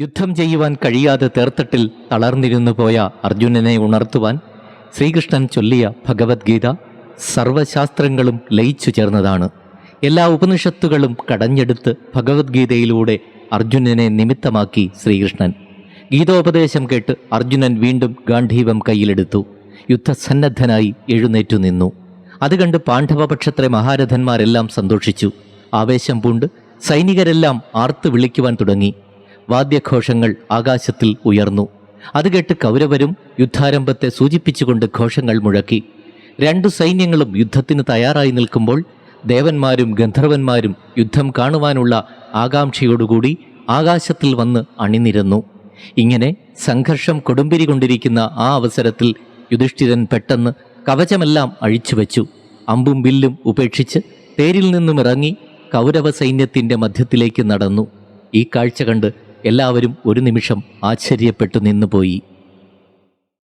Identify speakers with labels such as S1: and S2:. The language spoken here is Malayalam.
S1: യുദ്ധം ചെയ്യുവാൻ കഴിയാതെ തേർത്തട്ടിൽ തളർന്നിരുന്നു പോയ അർജുനനെ ഉണർത്തുവാൻ ശ്രീകൃഷ്ണൻ ചൊല്ലിയ ഭഗവത്ഗീത സർവശാസ്ത്രങ്ങളും ലയിച്ചു ചേർന്നതാണ്. എല്ലാ ഉപനിഷത്തുകളും കടഞ്ഞെടുത്ത് ഭഗവത്ഗീതയിലൂടെ അർജുനനെ നിമിത്തമാക്കി ശ്രീകൃഷ്ണൻ. ഗീതോപദേശം കേട്ട് അർജുനൻ വീണ്ടും ഗാന്ധീവം കയ്യിലെടുത്തു. യുദ്ധസന്നദ്ധനായി എഴുന്നേറ്റു നിന്നു. അത് കണ്ട് പാണ്ഡവപക്ഷത്തിലെ മഹാരഥന്മാരെല്ലാം സന്തോഷിച്ചു. ആവേശം പൂണ്ട് സൈനികരെല്ലാം ആർത്തു വിളിക്കുവാൻ തുടങ്ങി. വാദ്യഘോഷങ്ങൾ ആകാശത്തിൽ ഉയർന്നു. അത് കേട്ട് കൗരവരും യുദ്ധാരംഭത്തെ സൂചിപ്പിച്ചുകൊണ്ട് ഘോഷങ്ങൾ മുഴക്കി. രണ്ടു സൈന്യങ്ങളും യുദ്ധത്തിന് തയ്യാറായി നിൽക്കുമ്പോൾ ദേവന്മാരും ഗന്ധർവന്മാരും യുദ്ധം കാണുവാനുള്ള ആകാംക്ഷയോടുകൂടി ആകാശത്തിൽ വന്ന് അണിനിരന്നു. ഇങ്ങനെ സംഘർഷം കൊടുമ്പിരി കൊണ്ടിരിക്കുന്ന ആ അവസരത്തിൽ യുധിഷ്ഠിരൻ പെട്ടെന്ന് കവചമെല്ലാം അഴിച്ചുവെച്ചു. അമ്പും വില്ലും ഉപേക്ഷിച്ച് തേരിൽ നിന്നും ഇറങ്ങി കൗരവ സൈന്യത്തിന്റെ മധ്യത്തിലേക്ക് നടന്നു. ഈ കാഴ്ച കണ്ട് എല്ലാവരും ഒരു നിമിഷം ആശ്ചര്യപ്പെട്ടു നിന്നുപോയി.